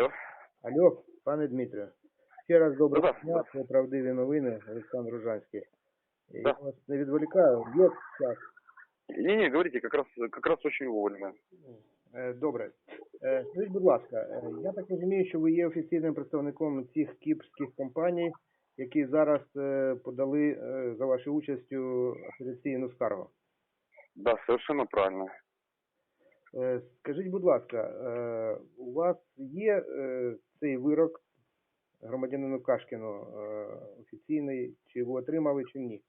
Алло. Алло, пане Дмитре. Ще раз доброго дня, це правдиві новини, Олександр Ружанський. Я вас не відволікаю, є час. Не-не, говорите, как раз, как раз очень вовремя. Е, Добре. Е, Скажіть, будь ласка, е, я так розумію, що ви є офіційним представником цих кіпрських компаній, які зараз подали за вашою участю апеляційну скаргу. Да, совершенно правильно. Е, Скажіть, будь ласка, е, у вас є е, цей вирок громадянину Кашкіну е, офіційний, чи ви отримали, чи ні?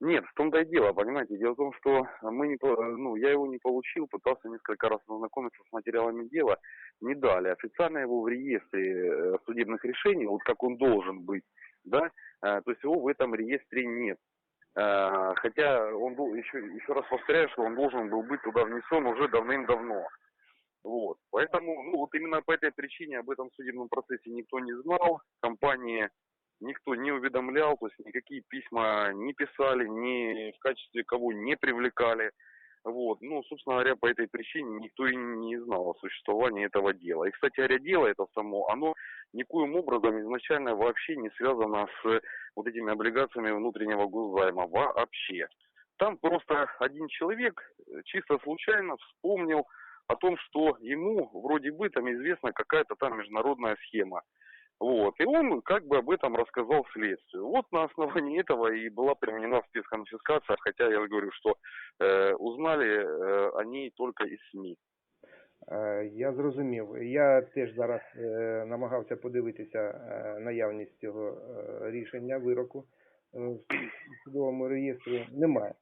Нет, в том-то и дело, понимаете. Дело в том, что мы не, по- ну, я его не получил, пытался несколько раз ознакомиться с материалами дела, не дали. Официально его в реестре э, судебных решений, вот как он должен быть, да, э, то есть его в этом реестре нет. Э, Хотя он был, еще, еще раз повторяю, что он должен был быть туда внесен уже давным-давно. Вот. Поэтому, ну, вот именно по этой причине об этом судебном процессе никто не знал. Компании никто не уведомлял, то есть никакие письма не писали, ни в качестве кого не привлекали. Вот. Ну, собственно говоря, по этой причине никто и не знал о существовании этого дела. И, кстати говоря, дело это само, оно никоим образом изначально вообще не связано с вот этими облигациями внутреннего госзайма. Вообще. Там просто один человек э, чисто случайно вспомнил о том, что ему вроде бы там известна какая-то там международная схема. Вот. И он как бы об этом рассказал следствию. Вот на основании этого и была применена спецконфискация, хотя я говорю, что э, узнали э, о ней только из СМИ. Е, Я зрозумів. Я теж зараз е, намагався подивитися е, наявність цього е, рішення вироку. Е, В судовому реєстрі немає.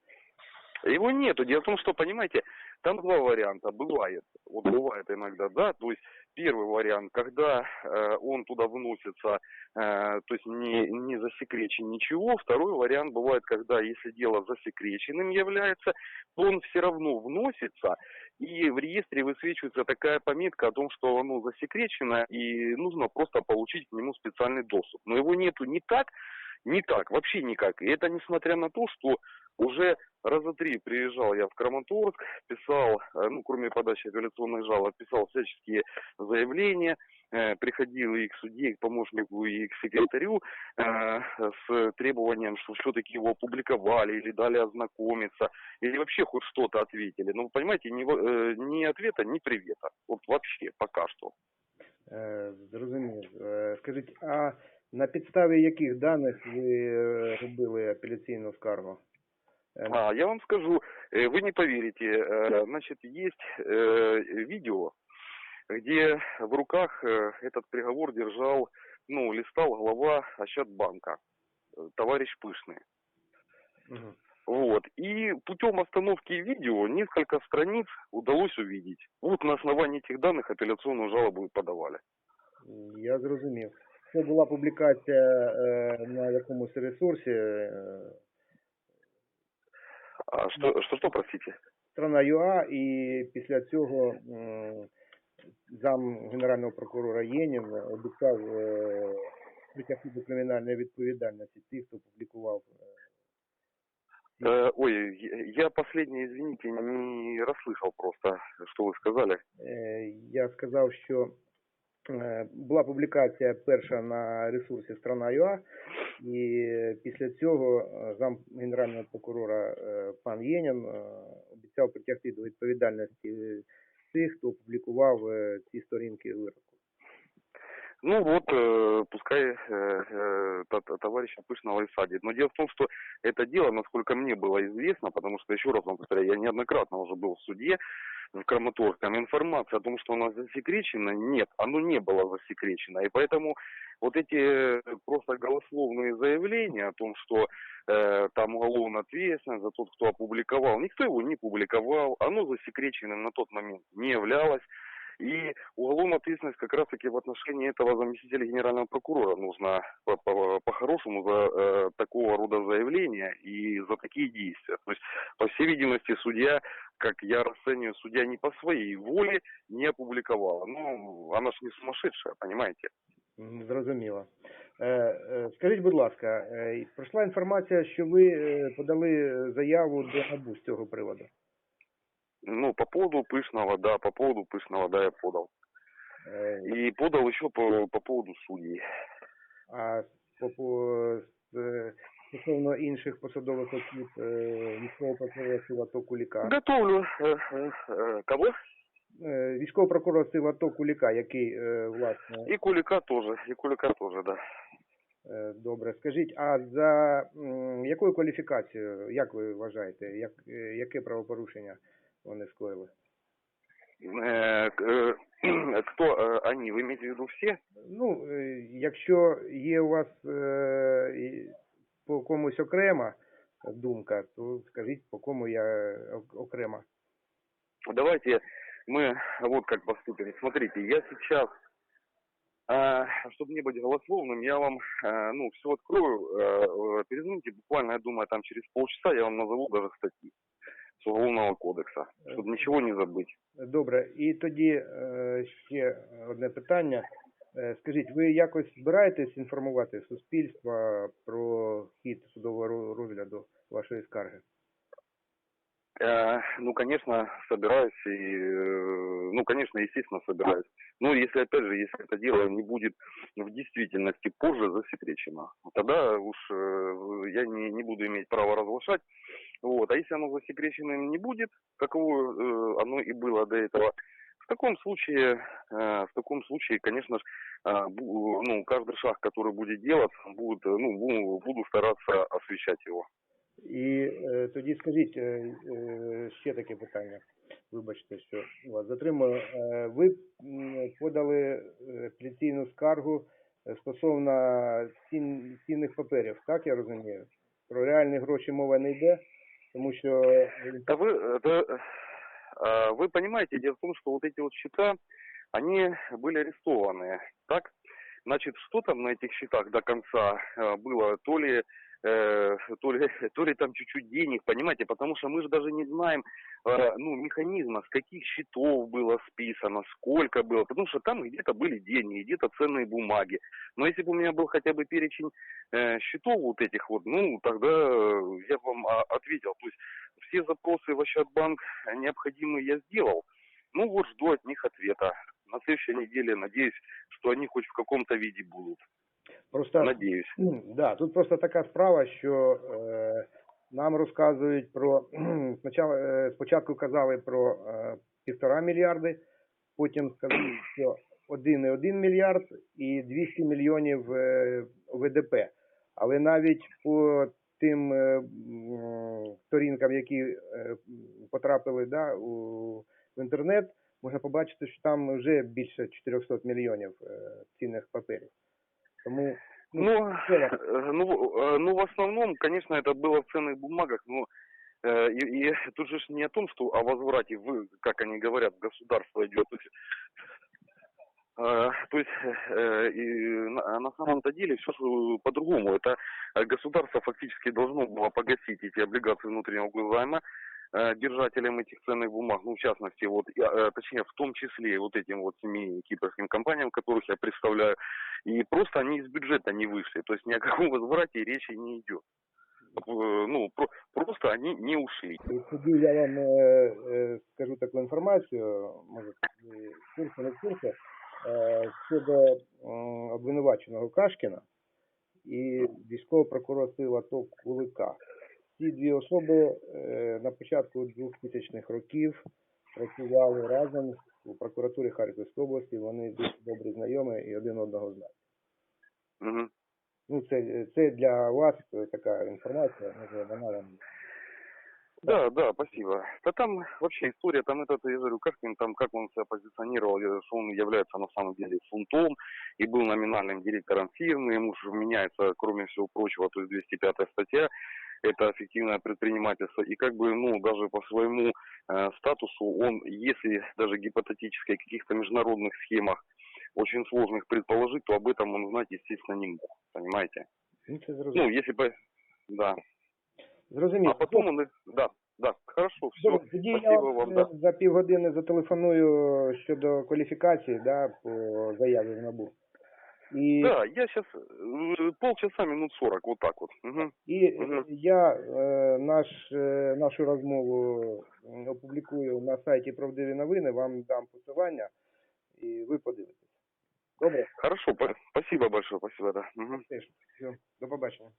Его нету. Дело в том, что, понимаете, там два варианта. Бывает. Вот бывает иногда, да. То есть первый вариант, когда э, он туда вносится, э, то есть не, не засекречен ничего. Второй вариант бывает, когда если дело засекреченным является, то он все равно вносится, и в реестре высвечивается такая пометка о том, что оно засекречено, и нужно просто получить к нему специальный доступ. Но его нету ни так, ни так, вообще никак. И это несмотря на то, что уже раза три приезжал я в Краматорск, писал, э, ну, кроме подачи апелляционных жалоб, писал всяческие заявления, э, приходил и к судье, и к помощнику, и к секретарю э, с требованием, что все-таки его опубликовали или дали ознакомиться, или вообще хоть что-то ответили. Ну, понимаете, ни, во- э, ни ответа, ни привета. Вот вообще, пока что. Е, Зрозумів. Е, Скажіть, а на підставі яких даних ви е, робили апеляційну скаргу? Е, А, я вам скажу, э, вы не поверите, э, значит, есть э, видео, где в руках э, этот приговор держал, ну, листал глава Ощадбанка, э, товарищ Пышный. мгм. Вот. И путем остановки видео несколько страниц удалось увидеть. Вот на основании этих данных апелляционную жалобу и подавали. Я зрозумів. Це була публікація е, на якомусь ресурсі е, А что, что, что, простите? страна ЮА, і після цього м, зам генерального прокурора Єнін обіцяв е, притягти до кримінальної відповідальності тих, хто публікував. е, Э, ой, я- я последнее, извините, не расслышал просто, что вы сказали. Е, Я сказав, що е, була публікація перша на ресурсі Страна ЮА, і після цього е, зам генерального прокурора е, пан Єнін е, обіцяв притягти до відповідальності тих, хто публікував е, ці сторінки вироку. Ну вот, э, пускай э, э, товарища Пышного и садит. Но дело в том, что это дело, насколько мне было известно, потому что, еще раз вам повторяю, я неоднократно уже был в суде в Краматорском, информация о том, что оно засекречено, нет, оно не было засекречено. И поэтому вот эти э, просто голословные заявления о том, что э, там уголовная ответственность за тот, кто опубликовал, никто его не публиковал, оно засекреченным на тот момент не являлось. И уголовная ответственность как раз-таки в отношении этого заместителя генерального прокурора нужно по- по- по-хорошему за э, такого рода заявления и за такие действия. То есть, по всей видимости, судья, как я расцениваю, судья не по своей воле не опубликовала. Ну, она же не сумасшедшая, понимаете? М, Зрозуміло. Е, е, Скажіть, будь ласка, е, пройшла інформація, що ви е, подали заяву до НАБУ з цього приводу. Ну, по поводу Пышного, да, по поводу Пышного, да, я подал. Е, И подал еще по, по поводу судей. А по, по з- стосовно інших посадових осіб е, військового прокурора сил АТО Куліка. Готовлю. э, э, э, Кого? Е, Військового прокурора сил АТО Куліка, який, е, власне, И Кулика тоже. И Кулика тоже, да. е, добре. Скажіть, а за м, якою кваліфікацією, як ви вважаєте, як, е, яке правопорушення вони скоїли? Э, к- э, Кто э, они? Вы имеете в виду все? Ну, е, якщо є у вас е, і по комусь окрема думка, то скажіть, по кому я ок- окрема. Давайте мы вот как поступим. Смотрите, я сейчас, чтобы не быть голословным, я вам, э, ну, все открою. э, э, Перезвоните буквально, я думаю, там через полчаса я вам назову даже статьи С Уголовного кодекса, щоб нічого не забути. Добре, і тоді е, ще одне питання. Е, Скажіть, ви якось збираєтесь інформувати суспільство про хід судового розгляду вашої скарги? Э, Ну, конечно, собираюсь и, э, ну, конечно, естественно, собираюсь. Но если, опять же, если это дело не будет в действительности позже засекречено, тогда уж э, я не, не буду иметь права разглашать. Вот. А если оно засекреченным не будет, каково оно и было до этого, в таком случае, в таком случае, конечно ж, бу- ну, каждый шаг, который будет делаться, будет, ну, бу- буду стараться освещать его. І е, тоді скажіть е, е, ще таке питання. Вибачте, що вас затримую. Е, ви м, подали е, апеляційну скаргу е, стосовно цін, цінних паперів, так я розумію? Про реальні гроші мова не йде, тому що Да вы, это, э, вы понимаете, дело в том, что вот эти вот счета, они были арестованы, так? Значит, что там на этих счетах до конца э, было? То ли, э, то ли, то ли там чуть-чуть денег, понимаете? Потому что мы же даже не знаем, э, ну, механизма, с каких счетов было списано, сколько было. Потому что там где-то были деньги, где-то ценные бумаги. Но если бы у меня был хотя бы перечень э, счетов вот этих вот, ну, тогда э, я бы вам а, ответил. То есть все запросы в Ощадбанк необходимые я сделал. Ну вот жду от них ответа. На следующей неделе надеюсь, что они хоть в каком-то виде будут. Просто Надеюсь. Да, тут просто така справа, що е, нам розказують про спочатку, е, спочатку казали про е, півтора мільярди, потім сказали, що 1,1 мільярд і 200 мільйонів е, ВДП. Але навіть по тим е, сторінкам, які е, потрапили да, у, в інтернет, можна побачити, що там вже більше 400 мільйонів е, цінних паперів. Тому Ну, вам. э, ну, э, ну, в основном, конечно, это было в ценных бумагах, но э, и, и тут же не о том, что о возврате, в, как они говорят, государство идет. То есть, э, то есть э, и на, на самом-то деле все по-другому. Это э, государство фактически должно было погасить эти облигации внутреннего госзайма э, держателям этих ценных бумаг, ну, в частности, вот, и, э, точнее, в том числе вот этим вот семи кипрским компаниям, которых я представляю, и просто они из бюджета не вышли, то есть ни о каком возврате речи не идет. Э, Ну, про- просто они не ушли. І тоді я вам е, е, скажу таку інформацію, може, ви в курсі, не в курсі, е, щодо м, обвинуваченого Кашкіна і військового прокурора сил АТО Кулика. Ці дві особи е, на початку 2000-х років працювали разом у прокуратурі Харківської області, вони дуже добре знайомі і один одного знають. Угу. Ну, це, це для вас така інформація, може вона вам Да, да, спасибо. Да там вообще история, там этот, я говорю, как он там, как он себя позиционировал, что он является на самом деле фунтом и был номинальным директором фирмы, ему же меняется, кроме всего прочего, то есть 205 статья, это эффективное предпринимательство, и как бы, ну, даже по своему э, статусу он, если даже гипотетически о каких-то международных схемах очень сложных предположить, то об этом он знать, естественно, не мог, понимаете? ну. Ну, если бы, да. Зрозуміло. А потом он, и- да, да, хорошо, все, тоді я спасибо вам вам, е, да. за півгодини зателефоную щодо кваліфікації, да, по заяві в НАБУ. І, Да, я сейчас полчаса, минут 40, вот так вот. Мгм. і е, Мгм. я е, наш, е, нашу розмову опублікую на сайті Правдиві новини, вам дам посилання. і ви подивитесь. Добре? Хорошо, спасибо большое, спасибо, да. Теж. Все. До побачення.